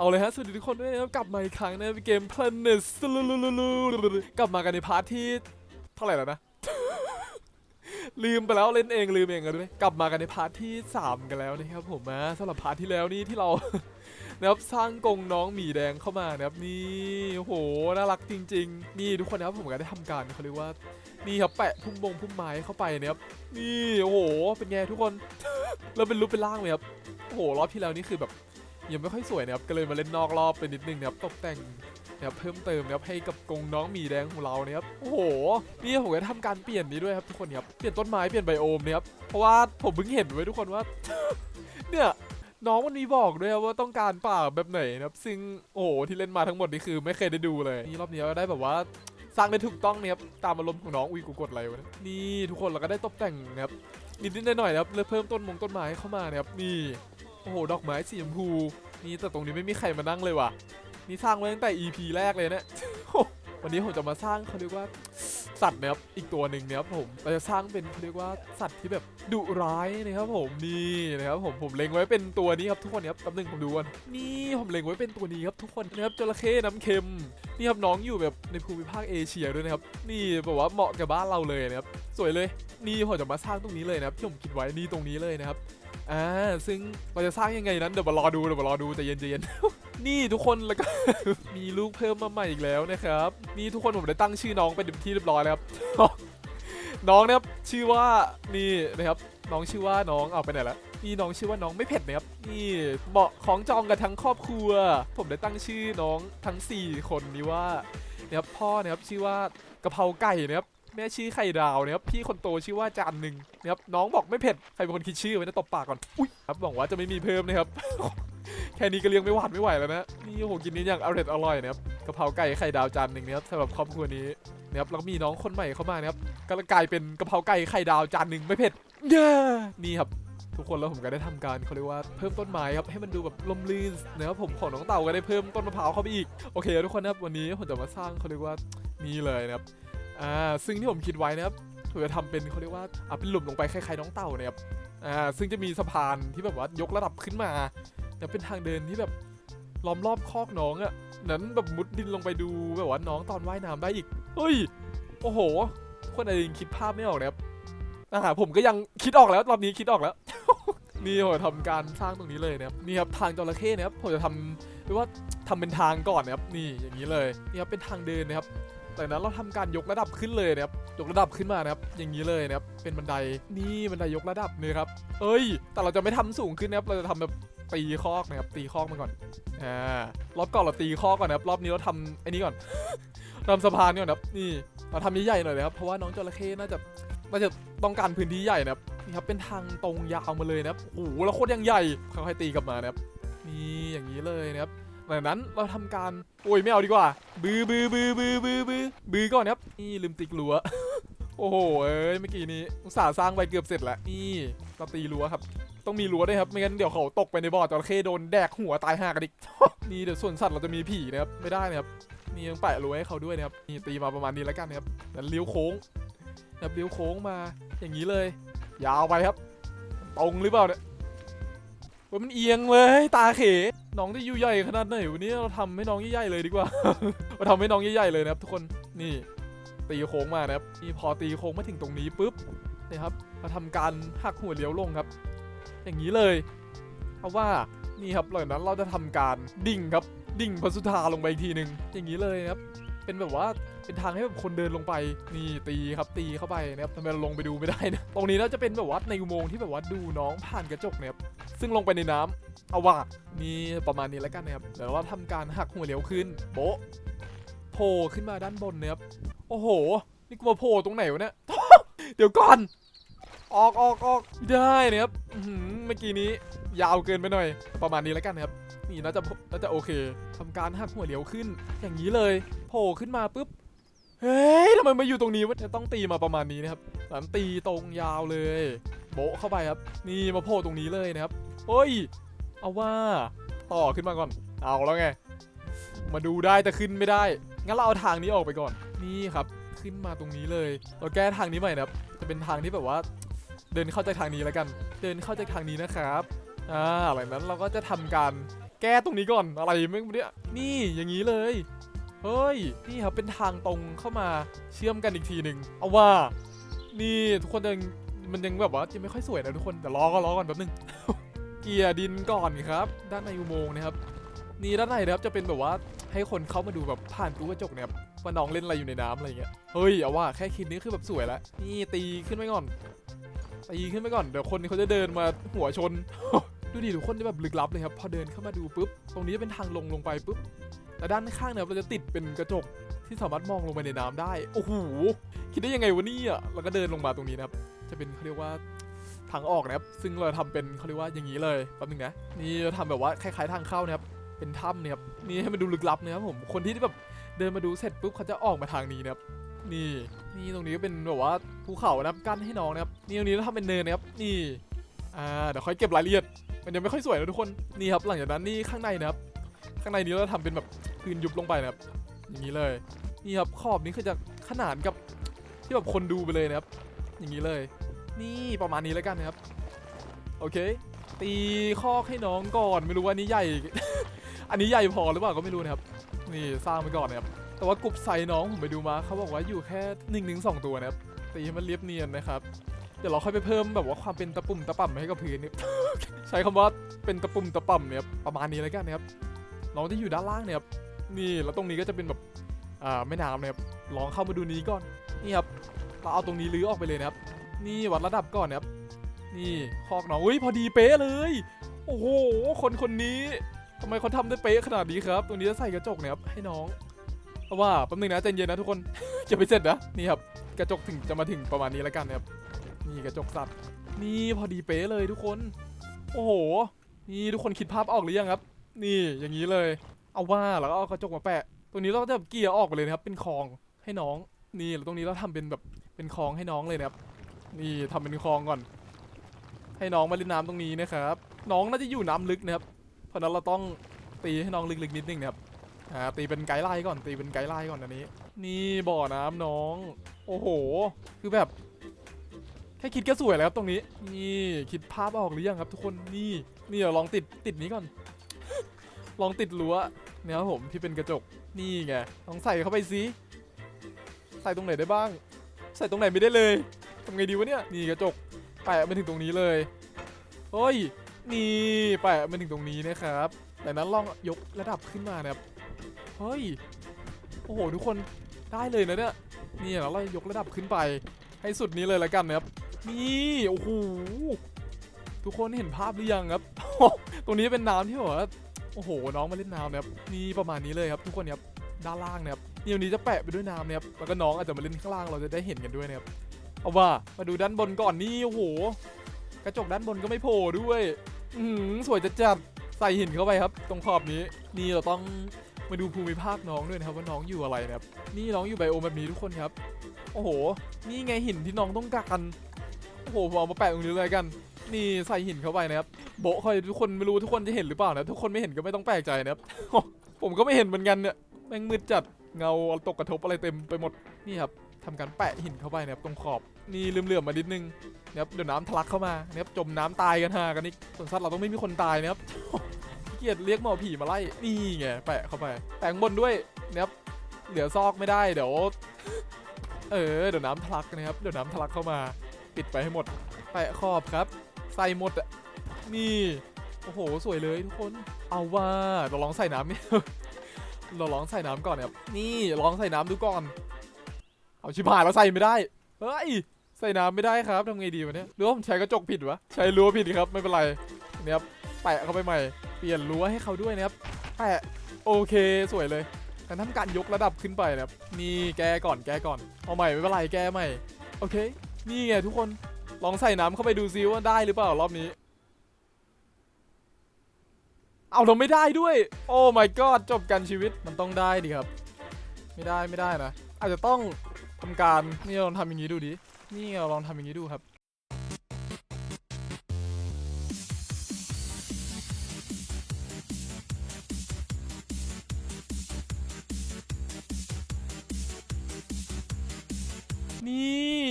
เอาเลยฮะ สวัสดีทุกคนด้วยนะครับกลับมาอีกครั้งในเกม Planet กลับมากันในพาร์ทที่เท่าไหร่แล้วนะ ลืมไปแล้วเล่นเองลืมเองกันด้วยกลับมากันในพาร์ทที่ 3 กันแล้วนะครับผมนะสำหรับพาร์ทที่แล้วนี่ที่เรานะครับสร้างกงน้องหมีแดงเข้ามานะครับนี่โอ้โหน่ารักจริง ๆ นี่ทุกคนนะครับผมก็ได้ทำการเขาเรียกว่านี่ครับแปะพุ่มบงพุ่มไม้เข้าไปนะครับนี่โอ้โหเป็นไงทุกคนแล้วเป็นรูปเป็นร่างเลยครับโอ้โหรอบที่แล้วนี่คือแบบ ยังไม่ค่อยสวยนะครับก็เลยมาเล่นนอกรอบไปนิดนึงนะครับตกแต่งนะครับเพิ่มเติมนะครับให้กับกงน้องหมีแดงของเรานะครับโอ้โหนี่ผมก็ทำการเปลี่ยนนี้ด้วยครับทุกคนครับเปลี่ยนต้นไม้เปลี่ยนไบโอมนะครับเพราะว่าผมเพิ่งเห็นไว้ทุกคนว่า เนี่ยน้องมันมีบอกด้วยว่าต้องการป่าแบบไหนนะครับซึ่งโอ้โหที่เล่นมาทั้งหมดนี่คือไม่เคยได้ดูเลยนี่รอบนี้ก็ได้แบบว่าสร้างได้ถูกต้องเนะครับตามอารมณ์ของน้องอุ้ยกูกดอะไรวะนี่ยนี่ทุกคนเราก็ได้ตกแต่งนะครับนิดๆหน่อยๆนะครับเลยเพิ่มต้นมงต้นไม้เข้ามานะครับนี่ อ้โห ดอกไม้สีชมพู นี่แต่ตรงนี้ไม่มีใครมานั่งเลยว่ะ นี่สร้างไว้ตั้งแต่ EP แรกเลยเนี่ยวันนี้ผมจะมาสร้างเขาเรียกว่าสัตว์นะครับอีกตัวหนึ่งนะครับผมเราจะสร้างเป็นเขาเรียกว่าสัตว์ที่แบบดุร้ายนะครับผมนี่นะครับผมผมเล็งไว้เป็นตัวนี้ครับทุกคนครับแป๊บนึงผมดูก่อนนี่ผมเล็งไว้เป็นตัวนี้ครับทุกคนนะครับจระเข้น้ำเค็มนี่ครับน้องอยู่แบบในภูมิภาคเอเชียด้วยนะครับนี่แบบว่าเหมาะกับบ้านเราเลยนะครับสวยเลยนี่ผมจะมาสร้างตรงนี้เลยนะครับที่ผมคิดไว้นี่ตรงนี้เลยนะครับ อ่าซึ่งเราจะสร้างยังไงนั้นเดี๋ยวมารอดูเดี๋ยวมารอดูใจเย็นใจเย็นนี่ทุกคนแล้วก็มีลูกเพิ่มมาใหม่อีกแล้วนะครับนี่ทุกคนผมได้ตั้งชื่อน้องเป็นที่เรียบร้อยแล้วครับน้องนะครับชื่อว่านี่นะครับน้องชื่อว่าน้องเอาไปไหนละนี่น้องชื่อว่าน้องไม่เผ็ดนะครับนี่เหมาะของจองกันทั้งครอบครัว ผมได้ตั้งชื่อน้องทั้ง 4 คนนี้ว่านะครับพ่อนะครับชื่อว่ากะเพราไก่นะครับ แม่ชื่อไข่ดาวนะครับพี่คนโตชื่อว่าจานหนึ่งนะครับน้องบอกไม่เผ็ดใครเป็นคนคิดชื่อไว้นะตบปากก่อนอุ้ยครับหวังว่าจะไม่มีเพิ่มนะครับแค่นี้ก็เลี้ยงไม่หวาดไม่ไหวแล้วนะนี่โอ้โหกินนี้อย่างอร่อยอร่อยนะครับกะเพราไก่ไข่ดาวจานหนึ่งนะครับสำหรับครอบครัวนี้นะครับแล้วก็มีน้องคนใหม่เข้ามานะครับก็กลายเป็นกะเพราไก่ไข่ดาวจานหนึ่งไม่เผ็ดเย้นี่ครับทุกคนแล้วผมก็ได้ทำการเขาเรียกว่าเพิ่มต้นไม้ครับให้มันดูแบบลมลื่นนะครับผมของน้องเต่าก็ได้เพิ่มต้นมะพร้าวเข้าไปอีกโอเค ทุกคนนะครับวันนี้ผมจะมาสร้างเขาเรียกว่านี่เลยนะครับ อ่าซึ่งที่ผมคิดไว้นะครับผมจะทำเป็นเขาเรียกว่าอ่าเป็นหลุมลงไปคล้ายๆน้องเต่าเนะครับอ่าซึ่งจะมีสะพานที่แบบว่ายกระดับขึ้นมาแล้วเป็นทางเดินที่แบบล้อมรอบคอกน้องอะ่ะนั้นแบบมุดดินลงไปดูแบบว่าน้องตอนว่ายน้ำได้อีกเฮ้ย โอ้โห คนอาจจะยังคิดภาพไม่ออกนะครับอ่าผมก็ยังคิดออกแล้วรอบนี้คิดออกแล้ว นี่ผมทำการสร้างตรงนี้เลยนะครับนี่ครับทางจระเข้นะครับผมจะทำเรียกว่าทำเป็นทางก่อนนะครับนี่อย่างนี้เลยนี่ครับเป็นทางเดินนะครับ จากนั้นเราทำการยกระดับขึ้นเลยนะครับยกระดับขึ้นมานะครับ อย่างนี้เลยนะครับเป็นบันไดนี่บันไดยกระดับนี่ครับเอ้ย แต่เราจะไม่ทำสูงขึ้นนะครับเราจะทำแบบตีคอกนะครับตีคอกมาก่อนอ่ารอบก่อนเราตีคอกก่อนนะครับรอบนี้เราทำไอ้นี้ก่อนทำสะพานก่อนนะครับนี่เราทำใหญ่ๆหน่อยนะครับเพราะว่าน้องจระเข้น่าจะน่าจะต้องการพื้นที่ใหญ่นะครับนี่ครับเป็นทางตรงยาวมาเลยนะครับโอ้โหแล้วโคตรยังใหญ่ค่อยๆตีกลับมานะครับนี่อย่างนี้เลยนะครับ หลังจากนั้นเราทำการโอ้ยไม่เอาดีกว่า บือบือบือบือบือบือบือก่อนครับนี่ลืมติกรั้วโอ้โหเอ้ยเมื่อกี้นี้อุตส่าห์สร้างไปเกือบเสร็จแล้วนี่เราตีรั้วครับ ต้องมีรั้วด้วยครับไม่งั้นเดี๋ยวเขาตกไปในบ่อจระเข้โดนแดกหัวตายห่ากันอีกนี่เดี๋ยวส่วนสัตว์เราจะมีผีนะครับไม่ได้นะครับนี่ต้องแปะรั้วให้เขาด้วยนะครับนี่ตีมาประมาณนี้แล้วกันนะครับแล้วเลี้ยวโค้งนะครับเลี้ยวโค้งมาอย่างนี้เลย ยาวไปครับ ตรงหรือเปล่าเนี่ยว่ามันเอียงเลยตาเข น้องที่อยู่ใหญ่ขนาดไหนวันนี้เราทำให้น้องใหญ่ๆเลยดีกว่า เราทำให้น้องใหญ่ๆเลยนะครับ ทุกคนนี่ตีโค้งมานะครับนี่พอตีโค้งมาถึงตรงนี้ปุ๊บนะครับเราทำการหักหัวเลี้ยวลงครับ อย่างนี้เลยเอาว่านี่ครับหลังนั้นเราจะทำการดิ่งครับดิ่งพระสุธาลงไปอีกทีหนึ่งอย่างนี้เลยครับ เป็นแบบว่าเป็นทางให้แบบคนเดินลงไปนี่ตีครับตีเข้าไปนะครับทำไมเราลงไปดูไม่ได้นะตรงนี้น่าจะเป็นแบบว่าในอุโมงค์ที่แบบว่าดูน้องผ่านกระจกเนี่ยครับซึ่งลงไปในน้ำเอาว่านี่ประมาณนี้แล้วกันนะครับเดี๋ยวเราทำการหักหัวเลี้ยวขึ้นโบ๊ะโผล่ขึ้นมาด้านบนนะครับโอ้โห นี่กูมาโผล่ตรงไหนวะเนี่ยเดี๋ยวก่อน ออกออกออกได้นะครับเมื่อกี้นี้ยาวเกินไปหน่อย ประมาณนี้แล้วกันนะครับ นี่น่าจะน่าจะโอเคทำการหักหัวเลี้ยวขึ้น อย่างนี้เลยโผล่ขึ้นมาปุ๊บเฮ้ยทำไมมาอยู่ตรงนี้วะจะต้องตีมาประมาณนี้นะครับหลังตีตรงยาวเลย โบะเข้าไปครับ นี่มาโผล่ตรงนี้เลยนะครับเฮ้ย เอาว่าต่อขึ้นมาก่อน เอาแล้วไง มาดูได้แต่ขึ้นไม่ได้ งั้นเราเอาทางนี้ออกไปก่อน นี่ครับ ขึ้นมาตรงนี้เลย เราแก้ทางนี้ใหม่นะครับ จะเป็นทางที่แบบว่า ดินเข้าจากทางนี้แล้วกัน เดินเข้าจากทางนี้นะครับอ่าหลังนั้นเราก็จะทำการแก้ตรงนี้ก่อนอะไรไม่รู้เนี่ยนี่อย่างนี้เลยเฮ้ยนี่ครับเป็นทางตรงเข้ามาเชื่อมกันอีกทีหนึ่งเอาว่า นี่ทุกคนยังมันยังแบบว่ายังไม่ค่อยสวยนะทุกคนแต่รอก็รอก่อนแป๊บนึงเกียร์ดินก่อนครับ ด้านในอุโมงค์นะครับ นี่ด้านในนะครับจะเป็นแบบว่าให้คนเข้ามาดูแบบผ่านตู้กระจกเนะครับว่าน้องเล่นอะไรอยู่ในน้ำอะไรเงี้ยเฮ้ยเอาว่าแค่คิดนี้คือแบบสวยแล้วนี่ตีขึ้นไปก่อน ตีขึ้นไปก่อนเดี๋ยวคนเขาจะเดินมาหัวชน ดูดิทุกคนจะแบบลึกลับเลยครับพอเดินเข้ามาดูปุ๊บตรงนี้จะเป็นทางลงลงไปปุ๊บแล้วด้านข้างเนี่ยเราจะติดเป็นกระจกที่สามารถมองลงไปในน้ำได้โอ้โหคิดได้ยังไงวะเนี่ยแล้วก็เดินลงมาตรงนี้นะครับ จะเป็นเขาเรียกว่าทางออกนะครับ ซึ่งเราทำเป็นเขาเรียกว่าอย่างนี้เลยแป๊บนึงนะนี่เราทำแบบว่าคล้ายๆทางเข้านะครับเป็นถ้ำเนี่ยครับนี่ให้มันดูลึกลับนะครับผมคนที่แบบเดินมาดูเสร็จปุ๊บเขาจะออกมาทางนี้นะครับ นี่นี่ตรงนี้ก็เป็นแบบว่าภูเขานะครับกั้นให้น้องนะครับนี่ตรงนี้เราทำเป็นเนินนะครับนี่อ่าเดี๋ยวค่อยเก็บรายละเอียด มันยังไม่ค่อยสวยนะทุกคนนี่ครับหลังจากนั้นนี่ข้างในนะครับ ข้างในนี้เราทำเป็นแบบพื้นยุบลงไปนะครับ อย่างนี้เลยนี่ครับขอบนี้คือจะขนานกับที่แบบคนดูไปเลยนะครับ อย่างนี้เลย นี่ประมาณนี้แล้วกันนะครับ โอเค ตีคอกให้น้องก่อนไม่รู้ว่านี้ใหญ่ อันนี้ใหญ่พอหรือเปล่าก็ไม่รู้นะครับ นี่สร้างไปก่อนนะครับ แต่ว่ากรุ๊ปไซส์น้องผมไปดูมาเขาบอกว่าอยู่แค่หนึ่งหนึ่งสองตัวนะครับตีให้มันเรียบเนียนนะครับ เดี๋ยวเราค่อยไปเพิ่มแบบว่าความเป็นตะปุ่มตะป่ำให้กับพื้นนี่ใช้คำว่าเป็นตะปุ่มตะป่ำเนี่ยครับประมาณนี้แล้วกันนะครับน้องที่อยู่ด้านล่างเนี่ยครับนี่แล้วตรงนี้ก็จะเป็นแบบอ่าแม่น้ำนะครับลองเข้ามาดูนี้ก่อนนี่ครับเราเอาตรงนี้ลื้อออกไปเลยนะครับ นี่วัดระดับก่อนนะครับ นี่คอกน้องอุ้ยพอดีเป๊ะเลย โอ้โหคนคนนี้ทำไมเขาทำได้เป๊ะขนาดนี้ครับ ตรงนี้จะใส่กระจกเนี่ยครับให้น้อง ว่าแป๊บนึงนะใจเย็นนะทุกคนจะไปเสร็จนะนี่ครับกระจกถึงจะมาถึงประมาณนี้แล้วกันนะครับนี่กระจกสัตว์นี่พอดีเป๊ะเลยทุกคน โอ้โห นี่ทุกคนคิดภาพออกหรือยังครับ นี่อย่างนี้เลย เอาว่าแล้วก็เอากระจกมาแปะ ตรงนี้เราก็จะแบบเกียร์ออกไปเลยนะครับ เป็นคลองให้น้อง นี่ตรงนี้เราทำเป็นแบบเป็นคลองให้น้องเลยนะครับ นี่ทำเป็นคลองก่อน ให้น้องมาเล่นน้ำตรงนี้นะครับ น้องน่าจะอยู่น้ำลึกนะครับ เพราะฉะนั้นเราต้องตีให้น้องลึกๆนิดนึงนะครับ อ่าตีเป็นไกด์ไลน์ก่อนตีเป็นไกด์ไลน์ก่อนอันนี้ นี่บ่อน้ำน้อง โอ้โห คือแบบ แค่คิดก็สวยแล้วครับตรงนี้ นี่คิดภาพออกหรือยังครับทุกคนนี่นี่เดี๋ยวลองติดติดนี้ก่อน ลองติดรั้วเนี่ยครับผมที่เป็นกระจกนี่ไงลองใส่เข้าไปสิใส่ตรงไหนได้บ้าง ใส่ตรงไหนไม่ได้เลยทำไงดีวะเนี่ยนี่กระจกแปะมาถึงตรงนี้เลยเฮ้ยนี่แปะมาถึงตรงนี้นะครับแต่นั้นลองยกระดับขึ้นมานะครับ เฮ้ย โอ้โห ทุกคนได้เลยนะเนี่ย นี่แล้วเรายกระดับขึ้นไป ให้สุดนี้เลยแล้วกันนะครับ นี่ โอ้โห ทุกคนเห็นภาพหรือยังครับ ตรงนี้เป็นน้ำที่แบบว่าโอ้โห น้องมาเล่นน้ำนะครับ นี่ประมาณนี้เลยครับ ทุกคนครับ ด้านล่างนะครับนี่วันนี้จะแปะไปด้วยน้ำนะครับ แล้วก็น้องอาจจะมาเล่นข้างล่าง เราจะได้เห็นกันด้วยนะครับ เอาว่า มาดูด้านบนก่อนนี่ โอ้โห กระจกด้านบนก็ไม่โผล่ด้วย อือหือสวยจัดจัดใส่หินเข้าไปครับ ตรงขอบนี้ นี่เราต้อง มาดูภูมิภาคน้องด้วยนะครับว่าน้องอยู่อะไรนะครับนี่น้องอยู่ไบโอมแบบนี้ทุกคนครับ โอ้โห นี่ไงหินที่น้องต้องการโอ้โหผมเอามาแปะตรงนี้เลยกัน นี่ใส่หินเข้าไปนะครับโบะคอยทุกคนไม่รู้ทุกคนจะเห็นหรือเปล่านะทุกคนไม่เห็นก็ไม่ต้องแปลกใจนะครับผมก็ไม่เห็นเหมือนกันเนี่ยแม่งมืดจัดเงาตกกระทบอะไรเต็มไปหมดนี่ครับทำการแปะหินเข้าไปนะครับตรงขอบนี่เหลื่อมๆมานิดนึงนะครับเดี๋ยวน้ำทะลักเข้ามานะครับจมน้ำตายกันห่ากันอีกส่วนสัตว์เราต้องไม่มีคนตายนะครับ เกียดเรียกหมอผีมาไล่ นี่ไง แปะเข้าไป แปะข้างบนด้วยนะครับ เหลือซอกไม่ได้เดี๋ยว เออ เดี๋ยวน้ำทะลักนะครับ เดี๋ยวน้ำทะลักเข้ามา ปิดไปให้หมด แปะขอบครับ ใส่หมดอะนี่ โอ้โห สวยเลยทุกคน เอาว่าเราลองใส่น้ำนี่เราลองใส่น้ำก่อนนะครับ นี่ลองใส่น้ำดูก่อน เอาชิบหายเราใส่ไม่ได้ เฮ้ย ใส่น้ำไม่ได้ครับทำไงดีวะเนี่ยหรือว่าผมใช้กระจกผิดวะ ใช้รั้วผิดครับ ไม่เป็นไรเนี่ยครับแปะเข้าไปใหม่ เปลี่ยนรั้วให้เขาด้วยนะครับแปะโอเคสวยเลยแต่ทำการยกระดับขึ้นไปนะครับนี่แกก่อนแกก่อนเอาใหม่ไม่เป็นไรแกใหม่โอเค นี่ไงทุกคนลองใส่น้ำเข้าไปดูซิว่าได้หรือเปล่ารอบนี้ เอาเราไม่ได้ด้วย โอ้ my god จบกันชีวิตมันต้องได้ดิครับ ไม่ได้ไม่ได้นะอาจจะต้องทำการนี่ลองทำอย่างนี้ดูดินี่เราลองทำอย่างนี้ดูครับ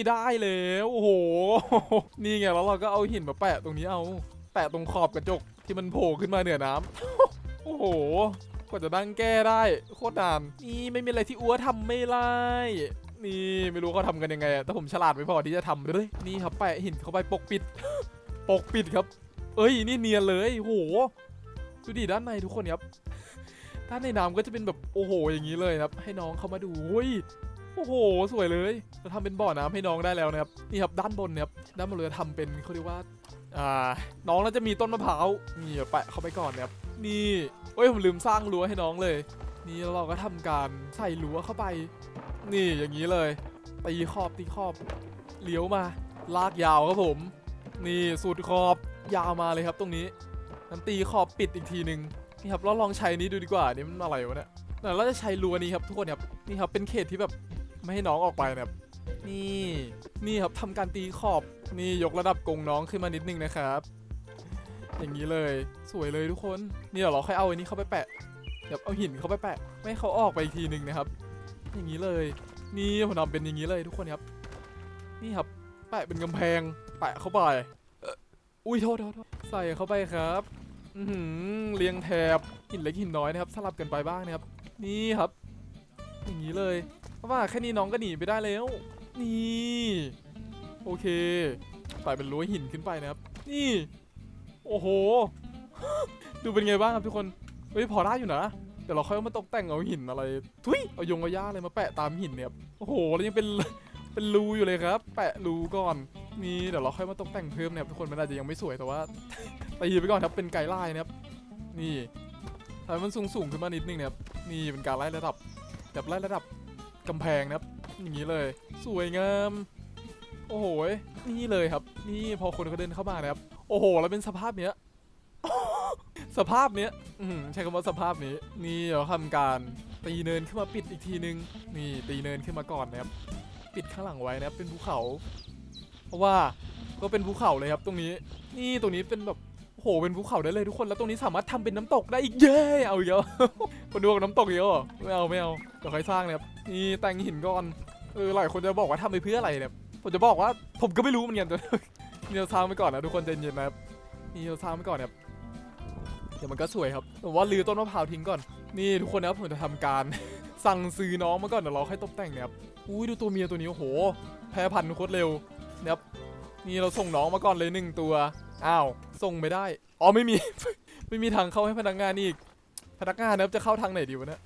ได้แล้วโอ้โห นี่ไงแล้วเราก็เอาหินมาแปะตรงนี้เอา แปะตรงขอบกระจกที่มันโผล่ขึ้นมาเหนือน้ำโอ้โหกว่าจะนั่งแก้ได้โคตรนานนี่ไม่มีอะไรที่อัวทำไม่ไล่นี่ไม่รู้เขาทำกันยังไงแต่ผมฉลาดไม่พอที่จะทำเลยนี่ครับแปะหินเข้าไปปกปิด ปกปิดครับ เอ้ยนี่เนียนเลยโอ้โหดูดิด้านในทุกคนครับด้านในน้ำก็จะเป็นแบบโอ้โหอย่างนี้เลยครับ ให้น้องเข้ามาดูเฮ้ย โอ้โห สวยเลย เราทำเป็นบ่อน้ำให้น้องได้แล้วนะครับ นี่ครับด้านบนนะครับ ด้านบนเราจะทำเป็นเขาเรียกว่า อ่า น้องน่าจะมีต้นมะพร้าว นี่แปะเข้าไปก่อนนะครับ นี่เอ้ยผมลืมสร้างรั้วให้น้องเลย นี่เราก็ทำการใส่รั้วเข้าไป นี่อย่างนี้เลย ตีขอบตีขอบ เลี้ยวมา ลากยาวครับผม นี่สุดขอบยาวมาเลยครับตรงนี้นั้นตีขอบปิดอีกทีหนึ่งนี่ครับเราลองใช้นี้ดูดีกว่า นี่มันอะไรวะเนี่ยเราจะใช้รั้วนี้ครับทุกคนครับ นี่ครับเป็นเขตที่แบบ ไม่ให้น้องออกไปนะครับนี่นี่ครับทำการตีขอบนี่ยกระดับกงน้องขึ้นมานิดนึงนะครับ อย่างนี้เลยสวยเลยทุกคนนี่เดี๋ยวเราค่อยเอาอันนี้เข้าไปแปะเดี๋ยวเอาหินเข้าไปแปะ ไม่ให้เขาออกไปอีกทีหนึ่งนะครับ อย่างนี้เลย นี่ผมทำเป็นอย่างนี้เลยทุกคนครับ นี่ครับแปะเป็นกำแพงแปะเข้าไปอุ้ยโทษโทษใส่เข้าไปครับอืเรียงแถบหินเล็กหินน้อยนะครับ สลับกันไปบ้างนะครับ นี่ครับ อย่างนี้เลย ว่าแค่นี้น้องก็หนีไปได้แล้ว นี่โอเคใส่เป็นรั้วหินขึ้นไปนะครับ นี่ โอ้โห ดูเป็นไงบ้างครับทุกคน เฮ้ยพอได้อยู่นะ เดี๋ยวเราค่อยมาตกแต่งเอาหินอะไร ทุยเอายงเอาย่าอะไรมาแปะตามหินเนี่ยโอ้โหแล้วยังเป็นเป็นรูอยู่เลยครับ แปะรูก่อน นี่เดี๋ยวเราค่อยมาตกแต่งเพิ่มเนี่ยครับทุกคนมันอาจจะยังไม่สวยแต่ว่าตีไปก่อนครับเป็นไกด์ไลน์นะครับ นี่ทำให้มันสูงสูงขึ้นมานิดนึงนะครับ นี่เป็นการไล่ระดับแบบไล่ระดับ กำแพงนะครับ อย่างนี้เลย สวยงาม โอ้โหนี่เลยครับ นี่พอคนเขาเดินเข้ามานะครับ โอ้โห แล้วเป็นสภาพเนี้ยสภาพเนี้ยใช้คำว่าสภาพนี้ นี่เราทำการตีเนินขึ้นมาปิดอีกทีนึง นี่ตีเนินขึ้นมาก่อนนะครับ ปิดข้างหลังไว้นะครับเป็นภูเขา เพราะว่าก็เป็นภูเขาเลยครับ ตรงนี้ นี่ตรงนี้เป็นแบบ โอ้โหเป็นภูเขาได้เลยทุกคนแล้วตรงนี้สามารถทำเป็นน้ำตกได้อีกเย้เอาอีกแล้วคนดูบอกน้ำตกเยอะเหรอไม่เอาไม่เอาเดี๋ยวใครสร้างนะครับนี่แต่งหินก่อนเออหลายคนจะบอกว่าทำไปเพื่ออะไรเนี่ยผมจะบอกว่าผมก็ไม่รู้เหมือนกันนี่เราสร้างไปก่อนนะทุกคนใจเย็นนะครับนี่เราสร้างไปก่อนนะครับเดี๋ยวมันก็สวยครับผมว่าลือต้นมะพร้าวทิ้งก่อนนี่ทุกคนนะครับผมจะทำการสั่งซื้อน้องมาก่อนเดี๋ยวเราค่อยตกแต่งนะครับอุ้ยดูตัวเมียตัวนี้โอ้โหแพ้พันธุ์โคตรเร็วนะครับนี่เราส่งน้องมาก่อนเลยหนึ่งตัว อ้าว ส่งไม่ได้ อ๋อไม่มี ไม่มีทางเข้าให้พนักงานอีก พนักงานนะครับจะเข้าทางไหนดีวะเนี่ย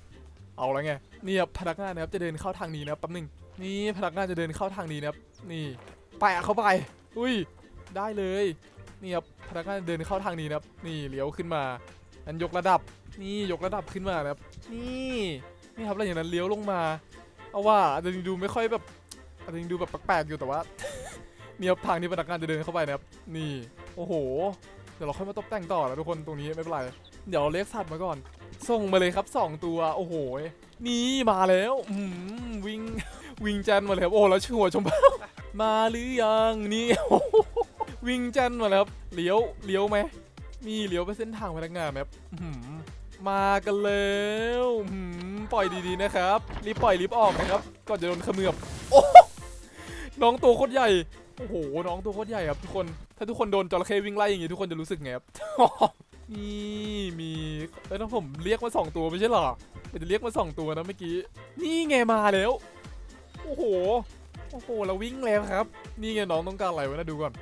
เอาแล้วไง นี่ครับพนักงานนะครับจะเดินเข้าทางนี้นะครับแป๊บหนึง นี่พนักงานจะเดินเข้าทางนี้นะครับ นี่แปะเข้าไป อุ้ย ได้เลย นี่ครับพนักงานเดินเข้าทางนี้นะครับ นี่เลี้ยวขึ้นมา อันยกระดับ นี่ยกระดับขึ้นมานะครับ นี่ นี่ครับแล้วอย่างนั้นเลี้ยวลงมา เอาว่าอาจจะดูไม่ค่อยแบบอาจจะยังดูแบบแปลกๆอยู่แต่ว่านี่ครับทางที่พนักงานจะเดินเข้าไปนะครับ นี่ โอ้โห เดี๋ยวเราค่อยมาตกแต่งต่อแล้วทุกคนตรงนี้ไม่เป็นไร เดี๋ยวเราเรียกสัตว์มาก่อน ส่งมาเลยครับสองตัว โอ้โห นี่มาแล้วอืมวิ่งวิ่งจันมาเลยครับ โอ้แล้วชัวชมพูมาหรือยังนี่วิ่งจันมาแล้วครับเลี้ยวเลี้ยวไหมนี่เลี้ยวไปเส้นทางพนักงานไหมครับมากันแล้วปล่อยดีๆนะครับ รีบปล่อยรีบออกนะครับ ก่อนจะโดนขมือบโอ้โหน้องตัวโคตรใหญ่ โอ้โห น้องตัวโคตรใหญ่ครับทุกคน ถ้าทุกคนโดนจระเข้วิ่งไล่อย่างงี้ทุกคนจะรู้สึกไงครับ นี่มีเอ้ยน้องผมเรียกมาสองตัวไม่ใช่หรอผมจะเรียกมาสองตัวนะเมื่อกี้ นี่ไงมาแล้ว โอ้โห โอ้โหเราวิ่งแล้วครับ นี่ไงน้องต้องการอะไรวะนะดูก่อน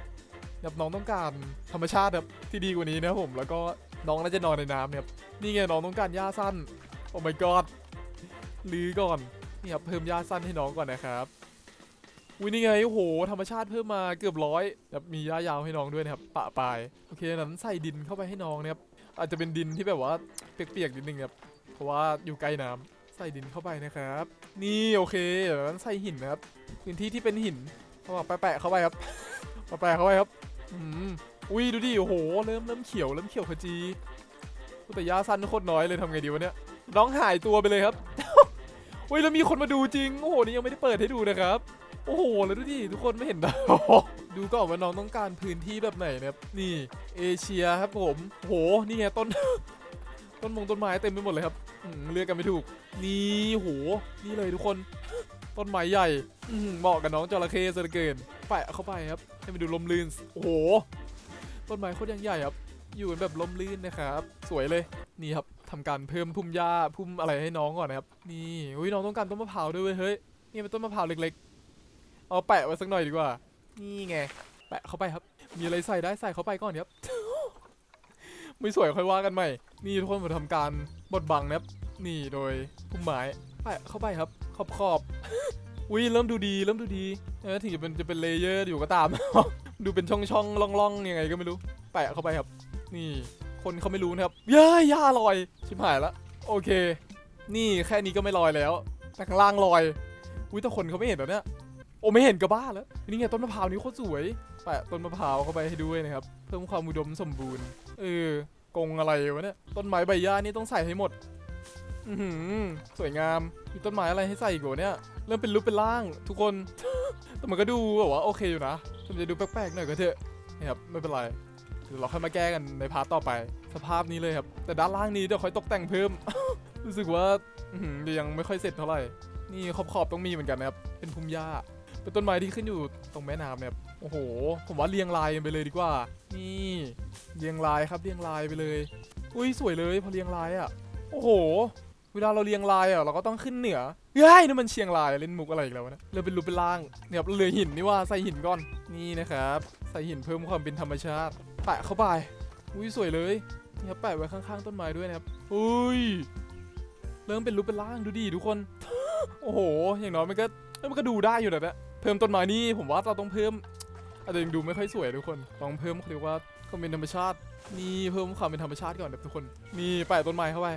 แบบน้องต้องการธรรมชาติแบบที่ดีกว่านี้นะครับผมแล้วก็น้องน่าจะนอนในน้ำเนี่ยครับนี่ไงน้องต้องการหญ้าสั้น โอ้ my god ลือก่อนนี่ครับเพิ่มหญ้าสั้นให้น้องก่อนนะครับ อุ้ยนี่ไงโอ้โหธรรมชาติเพิ่มมาเกือบร้อยแบบมีหญ้ายาวให้น้องด้วยนะครับปะปลายโอเคนั้นใส่ดินเข้าไปให้น้องนะครับอาจจะเป็นดินที่แบบว่าเปียกๆนิดนึงครับเพราะว่าอยู่ใกล้น้ำใส่ดินเข้าไปนะครับ นี่โอเคเดี๋ยวนั้นใส่หินนะครับพื้นที่ที่เป็นหินเขาบอกแปะๆเข้าไปครับแปะๆเข้าไปครับอืมอุ้ยดูดิโอ้โหเริ่มเริ่มเขียวเริ่มเขียวขจีแต่ยาสั้นโคตรน้อยเลยทำไงดีวะเนี่ยน้องหายตัวไปเลยครับอุ้ยแล้วมีคนมาดูจริงโอ้โหนี่ยังไม่ได้เปิดให้ดูนะครับ โอ้โห แล้วดูดิทุกคนไม่เห็นดาวดูก่อนว่าน้องต้องการพื้นที่แบบไหนนะครับ นี่เอเชียครับผมโห นี่ไงต้น ต้นมงต้นไม้เต็มไปหมดเลยครับเลือกกันไม่ถูก นี่โห นี่เลยทุกคน ต้นไม้ใหญ่เหมาะกับน้องจระเข้ซะเหลือเกินแปะเข้าไปครับ ให้มันดูลมลื่น โอ้โห ต้นไม้โคตรยังใหญ่ครับ อยู่แบบลมลื่นนะครับ สวยเลย นี่ครับทำการเพิ่มพุ่มหญ้าพุ่มอะไรให้น้องก่อนนะครับ นี่ อุ้ยน้องต้องการต้นมะพร้าวด้วยเวยเฮ้ย นี่เป็นต้นมะพร้าวเล็กๆ เอาแปะไว้สักหน่อยดีกว่า นี่ไง แปะเข้าไปครับ มีอะไรใส่ได้ใส่เข้าไปก่อนครับ ไม่สวยค่อยว่ากันใหม่ นี่ทุกคนมาทำการบดบังนะครับ นี่โดยพุ่มไม้ แปะเข้าไปครับ ขอบขอบอุ้ยเริ่มดูดีเริ่มดูดีเออถึงจะเป็นจะเป็นเลเยอร์อยู่ก็ตาม ดูเป็นช่องช่องๆล่องๆยังไงก็ไม่รู้ แปะเข้าไปครับ นี่ คนเขาไม่รู้นะครับย่าย่าลอย ชิบหายละโอเค นี่แค่นี้ก็ไม่ลอยแล้ว แต่ข้างล่างลอย อุ้ยแต่คนเขาไม่เห็นแล้วเนี่ย โอ้ไม่เห็นก็บ้าแล้วนี่ไงต้นมะพร้าวนี้โคตรสวยแปะต้นมะพร้าวเข้าไปให้ด้วยนะครับ เพิ่มความอุดมสมบูรณ์ เออกงอะไรวะเนี่ยต้นไม้ใบหญ้านี่ต้องใส่ให้หมดอือหือสวยงามมีต้นไม้อะไรให้ใส่อีกวะเนี่ยเริ่มเป็นรูปเป็นร่าง ทุกคน แต่มันก็ดูแบบว่าโอเคอยู่นะแต่มันจะดูแปลกๆหน่อยก็เถอะนะครับไม่เป็นไรเดี๋ยวเราค่อยมาแก้กันในพาร์ทต่อไป สภาพนี้เลยครับ แต่ด้านล่างนี้เดี๋ยวค่อยตกแต่งเพิ่ม รู้สึกว่าอื้อหือยังไม่ค่อยเสร็จเท่าไหร่นี่ขอบๆต้องมีเหมือนกันนะครับเป็นพุ่มหญ้า เป็นต้นไม้ที่ขึ้นอยู่ตรงแม่น้ำเนี่ยครับโอ้โห ผมว่าเรียงรายไปเลยดีกว่า นี่เรียงรายครับเรียงรายไปเลย อุ้ยสวยเลยพอเรียงรายอะ โอ้โห เวลาเราเรียงรายอะเราก็ต้องขึ้นเหนือเฮ้ยนั่นมันเชียงรายเล่นมุกอะไรอีกแล้ววะเนี่ยเรือเป็นรูปเป็นร่างเนี่ยครับเรือหินนี่ว่าใส่หินก่อนนี่นะครับใส่หินเพิ่มความเป็นธรรมชาติแปะเข้าไปอุ้ยสวยเลยนี่ครับแปะไว้ข้างๆต้นไม้ด้วยนะครับอุ้ยเริ่มเป็นรูปเป็นร่างดูดิทุกคน โอ้โห อย่างน้อยมันก็มันก็ดูได้อยู่นะเนี่ย เพิ่มต้นไม้นี่ผมว่าเราต้องเพิ่มอาจจะยังดูไม่ค่อยสวยทุกคนต้องเพิ่มเขาเรียกว่าความเป็นธรรมชาติ นี่เพิ่มความเป็นธรรมชาติก่อนนะทุกคน นี่แปะต้นไม้เข้าไป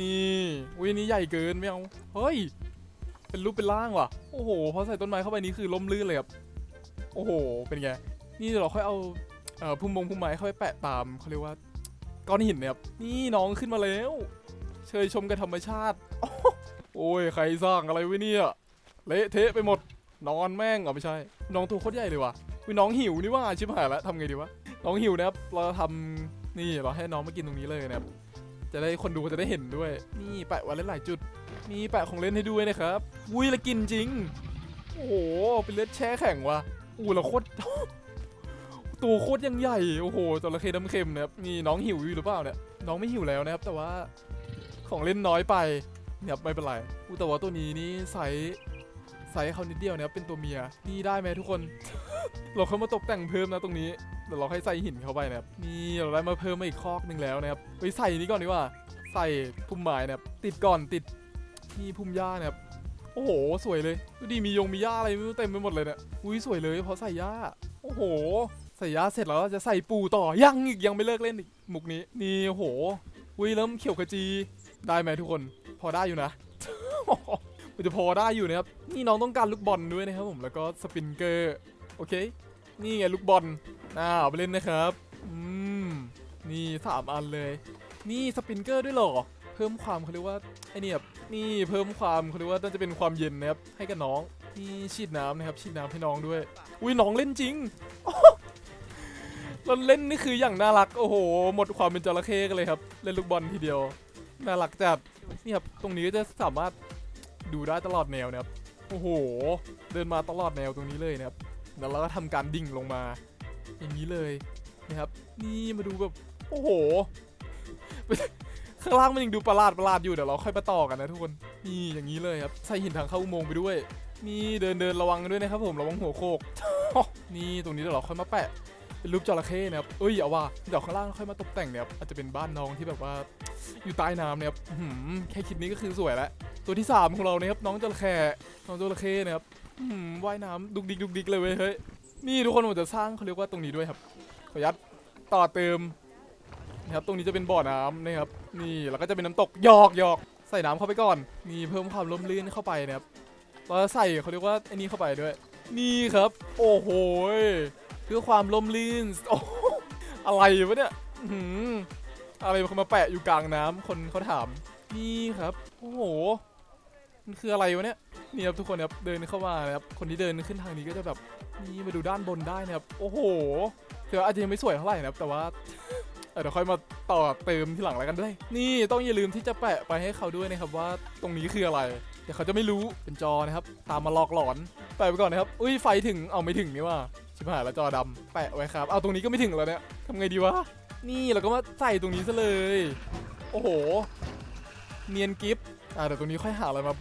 นี่อุ้ยอันนี้ใหญ่เกินไม่เอาเฮ้ย เป็นรูปเป็นร่างว่ะ โอ้โหพอใส่ต้นไม้เข้าไปนี่คือล้มลื่นเลยครับ โอ้โห เป็นไง นี่เดี๋ยวเราค่อยเอาเอ่อพุ่มมงพุ่มไม้เข้าไปแปะตามเขาเรียกว่าก้อนหินเนี่ยครับนี่น้องขึ้นมาแล้ว เชยชมกับธรรมชาติ โอ้ยใครสร้างอะไรไว้เนี่ย เละเทะไปหมด นอนแม่งเหรอไม่ใช่ น้องตัวโคตรใหญ่เลยว่ะวิน้องหิวนี่ว่าชิบหายแล้วทำไงดีวะ น้องหิวนะครับ เราทำนี่เราให้น้องมากินตรงนี้เลยนะครับ จะได้คนดูจะได้เห็นด้วย นี่แปะไว้หลายจุด มีแปะของเล่นให้ด้วยนะครับอุ้ยละกินจริง โอ้โห เป็นเลือดแช่แข็งว่ะ อู้เราโคตร ตัวโคตรยังใหญ่ โอ้โหจระเข้น้ำเค็มนะครับ นี่น้องหิวอยู่หรือเปล่าเนี่ย น้องไม่หิวแล้วนะครับ แต่ว่าของเล่นน้อยไปเนี่ยไม่เป็นไรอู้แต่ว่าตัวนี้นี่ไซส์ ไซส์เขานิดเดียวนะครับเป็นตัวเมียนี่ได้ไหมทุกคน เราเข้ามาตกแต่งเพิ่มนะตรงนี้เดี๋ยวเราให้ใส่หินเข้าไปนะครับนี่เราได้มาเพิ่มมาอีกคอกหนึ่งแล้วนะครับไปใส่นี้ก่อนดีกว่า ใส่พุ่มไม้นะครับติดก่อนติดนี่พุ่มหญ้านะครับโอ้โห สวยเลยดูดีมียงมีหญ้าอะไรไม่รู้เต็มไปหมดเลยเนี่ยอุ้ยสวยเลยเพราะใส่หญ้าโอ้โห ใส่หญ้าเสร็จแล้วจะใส่ปูต่อยังอีกยังไม่เลิกเล่นอีกมุกนี้นี่โอ้โหอุ้ยเริ่มเขียวขจีได้ไหมทุกคน พอได้อยู่นะ จะพอได้อยู่นะครับ นี่น้องต้องการลูกบอลด้วยนะครับผม แล้วก็สปินเกอร์ โอเค นี่ไงลูกบอลอ่าเอาไปเล่นนะครับ อืม นี่สามอันเลย นี่สปินเกอร์ด้วยหรอ เพิ่มความเขาเรียกว่าไอเนี่ยครับนี่เพิ่มความเขาเรียกว่าน่าจะเป็นความเย็นนะครับ ให้กับน้อง นี่ฉีดน้ำนะครับ ฉีดน้ำให้น้องด้วย อุ้ยน้องเล่นจริงเราเล่นนี่คืออย่างน่ารัก โอ้โห หมดความเป็นจระเข้กันเลยครับ เล่นลูกบอลทีเดียว น่ารักจัด นี่ครับ ตรงนี้ก็จะสามารถ ดูได้ตลอดแนวนะครับโอ้โห เดินมาตลอดแนวตรงนี้เลยนะครับแล้วเราก็ทำการดิ่งลงมา อย่างนี้เลยนะครับ นี่มาดูแบบโอ้โหข้างล่างมันยังดูประหลาดประหลาดอยู่เดี๋ยวเราค่อยมาต่อกันนะทุกคนนี่อย่างนี้เลยครับใส่หินทางเข้าอุโมงค์ไปด้วย นี่เดินเดินระวังกันด้วยนะครับผมระวังหัวโคกนี่ตรงนี้เดี๋ยวเราค่อยมาแปะ เป็นรูปจระเข้นะครับเอ้ยเอาว่าเดี๋ยวข้างล่างค่อยมาตกแต่งเนี่ยครับอาจจะเป็นบ้านน้องที่แบบว่าอยู่ใต้น้ำเนี่ยครับอื้อหือแค่คิดนี้ก็คือสวยแล้วตัวที่สามของเราเนี่ยครับน้องจระเข้น้องจระเข้เนะครับอื้อหือว่ายน้ำดุกดิกดุกดิกเลยเว้ยเฮ้ยนี่ทุกคนผมจะสร้างเขาเรียกว่าตรงนี้ด้วยครับขออนุญาตต่อเติมนะครับตรงนี้จะเป็นบ่อน้ำนะครับนี่แล้วก็จะเป็นน้ำตกหยอกหยอกใส่น้ำเข้าไปก่อนนี่เพิ่มความร่มรื่นเข้าไปนะครับเราจะใส่เขาเรียกว่าไอ้นี่เข้าไปด้วย นี่ครับ โอ้โห พื่อความร่มรื่นโอ้โหอะไรวะเนี่ยอะไรมันมาแปะอยู่กลางน้ำคนเขาถาม นี่ครับ โอ้โห มันคืออะไรวะเนี่ย นี่ครับทุกคนครับ เดินเข้ามานะครับ คนที่เดินขึ้นทางนี้ก็จะแบบ นี่มาดูด้านบนได้นะครับ โอ้โหเดี๋ยวอาจจะยังไม่สวยเท่าไหร่นะครับ แต่ว่าเออเดี๋ยวค่อยมาต่อเติมที่หลังแล้วกันด้วย นี่ต้องอย่าลืมที่จะแปะไปให้เขาด้วยนะครับว่าตรงนี้คืออะไร เดี๋ยวเขาจะไม่รู้ เป็นจอนะครับ ตามมาหลอกหลอน แปะไปก่อนนะครับ อุ้ยไฟถึง เอาไม่ถึงนี่ว่า ชิบหายแล้วจอดำแปะไว้ครับ เอาตรงนี้ก็ไม่ถึงแล้วเนี่ยทำไงดีวะ นี่เราก็มาใส่ตรงนี้ซะเลย โอ้โห เนียนกิฟต์อ่าเดี๋ยวตรงนี้ค่อยหาอะไรมา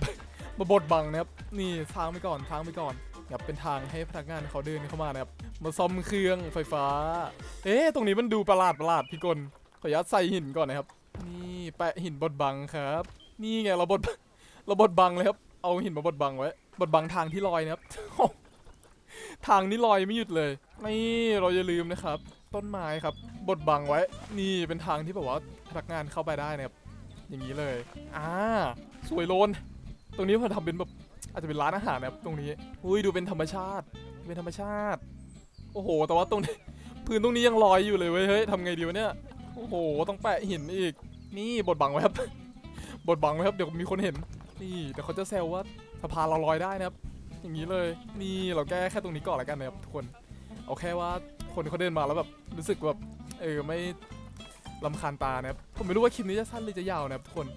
มาบดบังนะครับ นี่ทางไปก่อนทางไปก่อนครับเป็นทางให้พนักงานเขาเดินเข้ามานะครับ มาซ่อมเครื่องไฟฟ้า เอ๊ะ ตรงนี้มันดูประหลาดประหลาดพี่กลขออนุญาตใส่หินก่อนนะครับ นี่แปะหินบดบังครับ นี่ไงเราบดเราบดบังเลยครับ เอาหินมาบดบังไว้ บดบังทางที่ลอยนะครับ ทางนี้ลอยไม่หยุดเลย นี่เราอย่าลืมนะครับ ต้นไม้ครับบดบังไว้ นี่เป็นทางที่แบบว่าพนักงานเข้าไปได้นะครับ อย่างนี้เลย อ่า สวยโลน ตรงนี้ผมทำเป็นแบบอาจจะเป็นร้านอาหารนะครับตรงนี้อุ้ยดูเป็นธรรมชาติ เป็นธรรมชาติ โอ้โห แต่ว่าตรงนี้พื้นตรงนี้ยังลอยอยู่เลยเว้ย เฮ้ยทำไงดีวะเนี่ย โอ้โห ต้องแปะหินอีก นี่บดบังไว้ครับ บดบังไว้ครับ เดี๋ยวมีคนเห็น นี่ เดี๋ยวเขาจะแซวว่าสะพานเราลอยได้นะครับ อย่างนี้เลยนี่เราแก้แค่ตรงนี้ก่อนล้วกันนะครับทุกคน เอาแค่ว่าคนเขาเดินมาแล้วแบบรู้สึกแบบเออไม่ลำคาญตานะครับผมไม่รู้ว่าคลิปนี้จะสั้นหรือจะยาวนะครับทุกคน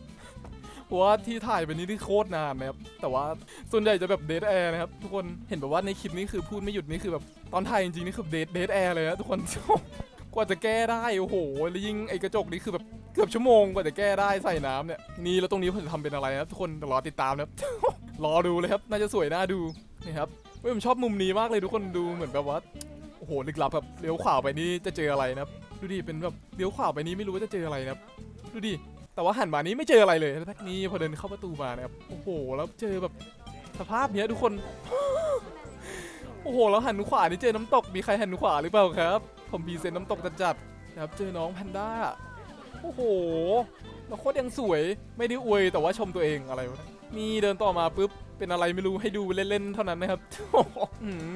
เพราะว่าที่ถ่ายไปนี้ที่โคตรนานนะครับแต่ว่าส่วนใหญ่จะแบบเดทแอร์นะครับทุกคนเห็นแบบว่าในคลิปนี้คือพูดไม่หยุดนี่คือแบบตอนถ่ายจริงๆนี่คือเดทเดทแอร์เลยนะทุกคนกว่าจะแก้ได้โอ้โหแล้วยิ่งไอ้กระจกนี่คือแบบเกือบชั่วโมงกว่าจะแก้ได้ใส่น้ำเนี่ยนี่แล้วตรงนี้ผมจะทำเป็นอะไรนะทุกคนรอติดตามนะครับ รอดูเลยครับ น่าจะสวยน่าดูนี่ครับเฮ้ยผมชอบมุมนี้มากเลยทุกคนดูเหมือนแบบว่าโอ้โหลึกลับครับเลี้ยวขวาไปนี่จะเจออะไรนะครับดูดิเป็นแบบเลี้ยวขวาไปนี่ไม่รู้ว่าจะเจออะไรนะครับดูดิแต่ว่าหันมานี้ไม่เจออะไรเลยนะนี่พอเดินเข้าประตูมานะครับโอ้โหแล้วเจอแบบสภาพเนี้ยทุกคน โอ้โหแล้วหันขวานี่เจอน้ำตกมีใครหันขวาหรือเปล่าครับ ผมพีเซนน้ำตกจัดๆนะครับเจอน้องแพนด้าโอ้โหแล้วโคตรยังสวยไม่ได้อวยแต่ว่าชมตัวเองอะไรวะ นี่เดินต่อมาปุ๊บเป็นอะไรไม่รู้ให้ดูเล่นๆเท่านั้นนะครับ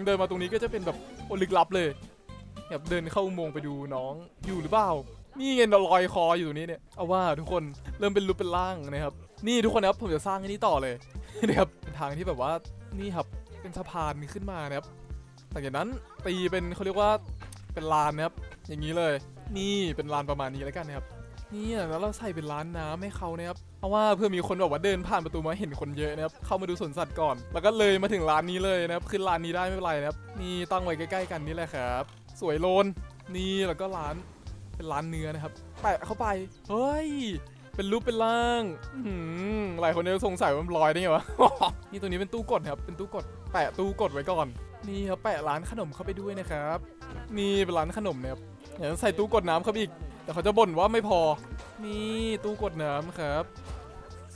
เดินมาตรงนี้ก็จะเป็นแบบโอลึกลับเลยแบบเดินเข้าอุโมงค์ไปดูน้องอยู่หรือเปล่า นี่ไงเราลอยคออยู่ตรงนี้เนี่ยเอาว่าทุกคนเริ่มเป็นรูปเป็นร่างนะครับ นี่ทุกคนนะครับผมจะสร้างอันนี้ต่อเลยนะครับเป็นทางที่แบบว่านี่ครับเป็นสะพานขึ้นมานะครับหลังจากนั้นตีเป็นเขาเรียกว่าเป็นลานนะครับอย่างนี้เลย นี่เป็นลานประมาณนี้แล้วกันนะครับ นี่แล้วเราใส่เป็นร้านน้ำให้เขานะครับเพราะว่าเพื่อมีคนแบบว่าเดินผ่านประตูมาเห็นคนเยอะนะครับเข้ามาดูสวนสัตว์ก่อน แล้วก็เลยมาถึงร้านนี้เลยนะครับขึ้นร้านนี้ได้ไม่เป็นไรนะครับนี่ตั้งไว้ใกล้ๆกันนี่แหละครับ สวยโลนนี่แล้วก็ร้านเป็นร้านเนื้อนะครับแปะเข้าไปเฮ้ยเป็นรูปเป็นร่างอื้อหือหลายคนจะสงสัยว่ามันลอยได้ไงวะ นี่ตัวนี้เป็นตู้กดครับ เป็นตู้กด แปะตู้กดไว้ก่อน นี่ครับแปะร้านขนมเข้าไปด้วยนะครับ นี่เป็นร้านขนมนะครับเดี๋ยวใส่ตู้กดน้ำเข้าไปอีก แต่เขาจะบ่นว่าไม่พอ นี่ตู้กดน้ำครับ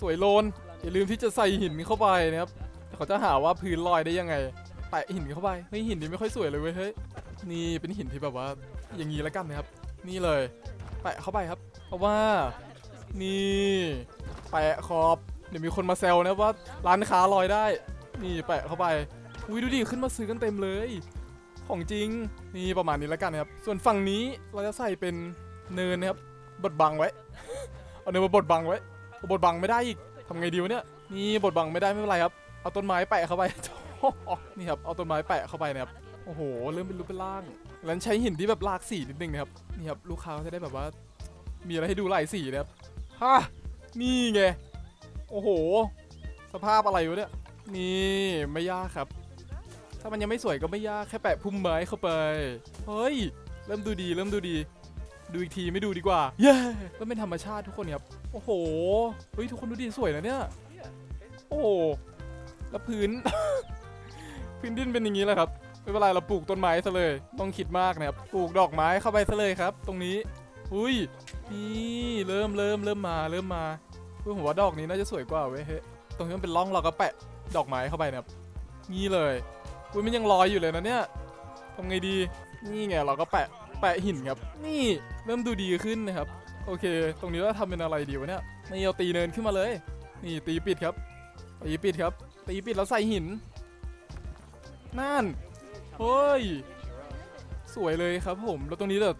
สวยโลน อย่าลืมที่จะใส่หินเข้าไปนะครับแต่เขาจะหาว่าพื้นลอยได้ยังไงแปะหินเข้าไปเฮ้ยหินนี้ไม่ค่อยสวยเลยเว้ยเฮ้ยนี่เป็นหินที่แบบว่า อย่างนี้แล้วกันนะครับ นี่เลยแปะเข้าไปครับ เพราะว่า นี่แปะขอบเดี๋ยวมีคนมาแซวนะว่าร้านค้าลอยได้ นี่แปะเข้าไปอุ้ยดูดิขึ้นมาซื้อกันเต็มเลย ของจริงนี่ประมาณนี้แล้วกันนะครับ ส่วนฝั่งนี้เราจะใส่เป็น เนินนะครับบดบังไว้ เอาเนินมาบดบังไว้บดบังไม่ได้อีกทำไงดีวะเนี่ยนี่บดบังไม่ได้ไม่เป็นไรครับเอาต้นไม้แปะเข้าไปนี่ครับเอาต้นไม้แปะเข้าไปนะครับโอ้โหเริ่มเป็นรูปเป็นร่างแล้วใช้หินที่แบบหลากสีนิดนึงนะครับนี่ครับลูกค้าจะได้แบบว่า มีอะไรให้ดูหลายสีนะครับฮะนี่ไงโอ้โห สภาพอะไรวะเนี่ยนี่ไม่ยากครับ ถ้ามันยังไม่สวยก็ไม่ยากแค่แปะพุ่มไม้เข้าไปเฮ้ยเริ่มดูดีเริ่มดูดี ดูอีกทีไม่ดูดีกว่าเย้เริ่มเป็นธรรมชาติทุกคนครับโอ้โหเฮ้ยทุกคนดูดีสวยนะเนี่ยโอ้โหแล้วพื้น พื้นดินเป็นอย่างนี้แหละครับไม่เป็นไรเราปลูกต้นไม้ซะเลย ต้องคิดมากนะครับปลูกดอกไม้เข้าไปซะเลยครับ ตรงนี้อุ้ยนี่เริ่มเริ่มเริ่มมาเริ่มมาเพื่อผมว่าดอกนี้น่าจะสวยกว่าเว้ยเฮ้ยตรงที่มันเป็นร่องเราก็แปะดอกไม้เข้าไปนะครับนี่เลยอุ้ยมันยังลอยอยู่เลยนะเนี่ยทำไงดีนี่ไงเราก็แปะ แปะหินครับ นี่เริ่มดูดีขึ้นนะครับ โอเค ตรงนี้เราทำเป็นอะไรดีวะเนี่ยนี่เอาตีเนินขึ้นมาเลย นี่ตีปิดครับ ตีปิดครับ ตีปิดแล้วใส่หิน นั่น เฮ้ย สวยเลยครับผม แล้วตรงนี้แบบ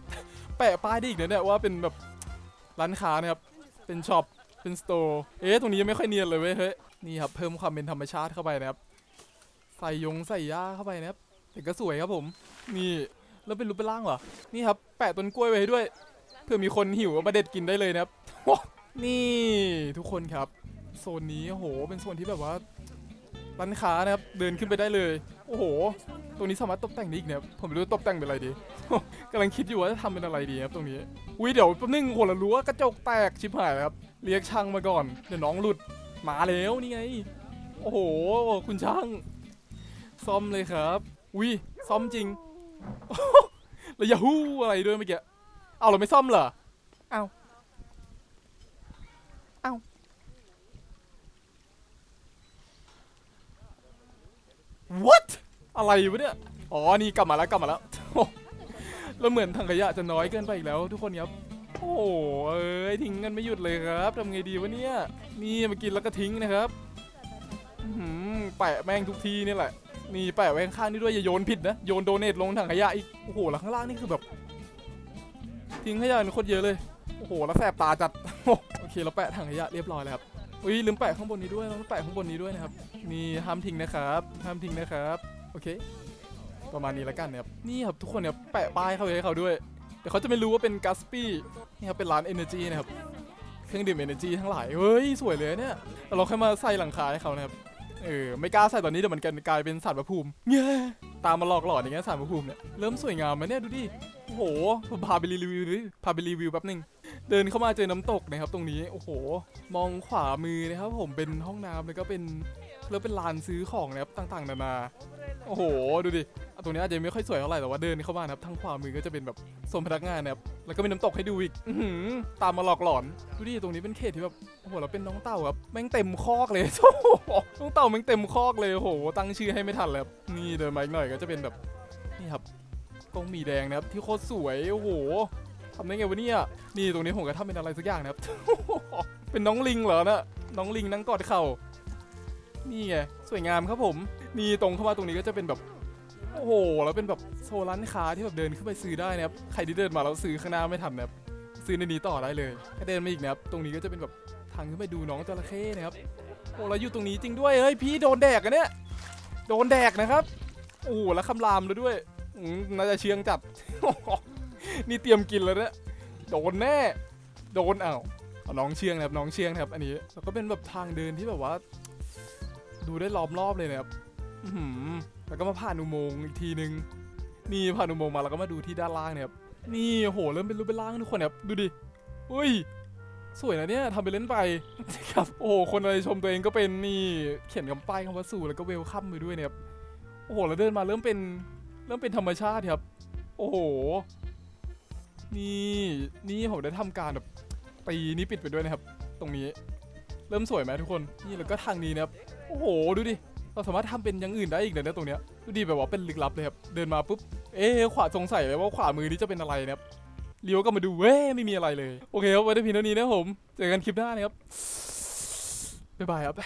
แปะป้ายได้อีกนะเนี่ยว่าเป็นแบบร้านค้านะครับ เป็นช็อป เป็นสโตร์ เอ๊ะ ตรงนี้ยังไม่ค่อยเนียนเลยเว้ย เฮ้ย นี่ครับ เพิ่มความเป็นธรรมชาติเข้าไปนะครับ ใส่ยงใส่หญ้าเข้าไปนะครับ แต่ก็สวยครับผม นี่ แล้วเป็นรูปเป็นร่างเหรอ นี่ครับ แปะต้นกล้วยไว้ให้ด้วย เพื่อมีคนหิวก็มาเด็ดกินได้เลยนะครับ นี่ทุกคนครับ โซนนี้โอ้โห เป็นโซนที่แบบว่าร้านค้านะครับ เดินขึ้นไปได้เลย โอ้โห ตรงนี้สามารถตกแต่งได้อีกนะครับ ผมไม่รู้ตกแต่งเป็นอะไรดีกำลังคิดอยู่ว่าจะทำเป็นอะไรดีครับตรงนี้ อุ้ยเดี๋ยวแป๊บนึงโหเรารู้ว่ากระจกแตกชิบหายแล้วครับ เรียกช่างมาก่อน เดี๋ยวน้องหลุด มาแล้วนี่ไง โอ้โห คุณช่าง ซ่อมเลยครับ อุ้ยซ่อมจริง แล้วยาฮูอะไรด้วยเมื่อกี้เอาเราไม่ซ่อมเหรอเอาเอา what อะไรวะเนี่ย อ๋อ นี่กลับมาแล้วกลับมาแล้วแล้วเหมือนถังขยะจะน้อยเกินไปอีกแล้วทุกคนครับ โอ้โหเอ้ยทิ้งกันไม่หยุดเลยครับทำไงดีวะเนี่ย นี่มากินแล้วก็ทิ้งนะครับอื้อหือ แปะแม่งทุกทีนี่แหละ นี่แปะไว้ข้างๆนี่ด้วยอย่าโยนผิดนะ โยนโดเนทลงถังขยะอีก โอ้โหแล้วข้างล่างนี่คือแบบ ทิ้งขยะนี่โคตรเยอะเลย โอ้โหแล้วแสบตาจัด โอเคเราแปะถังขยะเรียบร้อยแล้วครับ อุ้ยลืมแปะข้างบนนี้ด้วยต้องแปะข้างบนนี้ด้วยนะครับ นี่ห้ามทิ้งนะครับห้ามทิ้งนะครับ โอเค ประมาณนี้แล้วกันนะครับ นี่ครับทุกคนเนี่ยแปะป้ายเข้าไปให้เขาด้วย เดี๋ยวเขาจะไม่รู้ว่าเป็นกัสปี้นี่ครับเป็นร้าน Energy นะครับ เครื่องดื่ม Energy ทั้งหลาย เฮ้ยสวยเลยเนี่ย เราค่มาใส่หลังคาให้เขานะครับ เออไม่กล้าใส่ตอนนี้เดี๋ยวมันกลายเป็นสารประภูมิเงี้ยตามมาหลอกหลอนอย่างเงี้ยสารประภูมิเนี่ยเริ่มสวยงามไหมเนี่ยดูดิโอ้โหพาไปรีวิวดิพาไปรีวิวแป๊บนึงเดินเข้ามาเจอน้ำตกนะครับ ตรงนี้โอ้โห มองขวามือนะครับ ผมเป็นห้องน้ำแล้วก็เป็นแล้วเป็นลานซื้อของนะครับต่างๆนานาโอ้โห ดูดิ ตรงนี้อาจจะไม่ค่อยสวยเท่าไหร่แต่ว่าเดินเข้ามานะครับทางขวามือก็จะเป็นแบบโซนพนักงานนะครับแล้วก็มีน้ำตกให้ดูอีกอตามมาหลอกหลอนดูดิตรงนี้เป็นเขตที่แบบโอ้โหแล้วเป็นน้องเต่าครับแม่งเต็มคอกเลยโอ้โหน้องเต่าแม่งเต็มคอกเลยโอ้โหตั้งชื่อให้ไม่ทันเลยนี่เดินมาอีกหน่อยก็จะเป็นแบบนี่ครับกรงหมีแดงนะครับที่โคตรสวยโอ้โหทำได้ไงวะเนี่ยนี่ตรงนี้ผมก็ทำเป็นอะไรสักอย่างนะครับเป็นน้องลิงเหรอนะน้องลิงนั่งกอดเข่านี่ไงสวยงามครับผมนี่ตรงเข้ามาตรงนี้ก็จะเป็นแบบ โอ้โห แล้วเป็นแบบโซนร้านค้าที่แบบเดินขึ้นไปซื้อได้นะครับ ใครที่เดินมาแล้วซื้อข้างหน้าไม่ทันนะครับ ซื้อในนี้ต่อได้เลยถ้าเดินมาอีกนะครับ ตรงนี้ก็จะเป็นแบบทางขึ้นไปดูน้องจระเข้นะครับ โอ้แล้วอยู่ตรงนี้จริงด้วย เฮ้ยพี่โดนแดกอะเนี่ย โดนแดกนะครับ โอ้โหแล้วคำรามแล้วด้วยอืมน่าจะเชียงจัด นี่เตรียมกินแล้วเนี่ย โดนแน่ โดนเอ้าวเอาน้องเชียงนะครับ น้องเชียงนะครับ อันนี้แล้วก็เป็นแบบทางเดินที่แบบว่า ดูได้ล้อมรอบเลยนะครับ อื้อหือแล้วก็มาผ่านอุโมงค์อีกทีนึง นี่ผ่านอุโมงค์มาแล้วก็มาดูที่ด้านล่างเนี่ยครับ นี่โหเริ่มเป็นรูปเป็นร่างทุกคนครับ ดูดิอุ้ย สวยนะเนี่ยทำไปเล่นไป ครับ โอ้โห คนอะไรชมตัวเองก็เป็นนี่ เขียนคำป้ายคำว่าสู่แล้วก็เวลคัมไปด้วยเนี่ยครับ โอ้โห แล้วเดินมาเริ่มเป็น เริ่มเป็นธรรมชาติครับ โอ้โห นี่ นี่ผมได้ทำการแบบตีนี้ปิดไปด้วยนะครับ ตรงนี้ เริ่มสวยไหมทุกคน นี่แล้วก็ทางนี้นะครับ โอ้โห ดูดิ เราสามารถทำเป็นอย่างอื่นได้อีกเลยนะตรงเนี้ยดูดีแบบว่าเป็นลึกลับเลยครับเดินมาปุ๊บเอ๊ะขวาสงสัยเลยว่าขวามือนี้จะเป็นอะไรนะครับเลี้ยวก็มาดูเว้ยไม่มีอะไรเลย โอเคครับไว้ได้เพียงเท่านี้นะผมเจอกันคลิปหน้านะครับบ๊ายบายครับ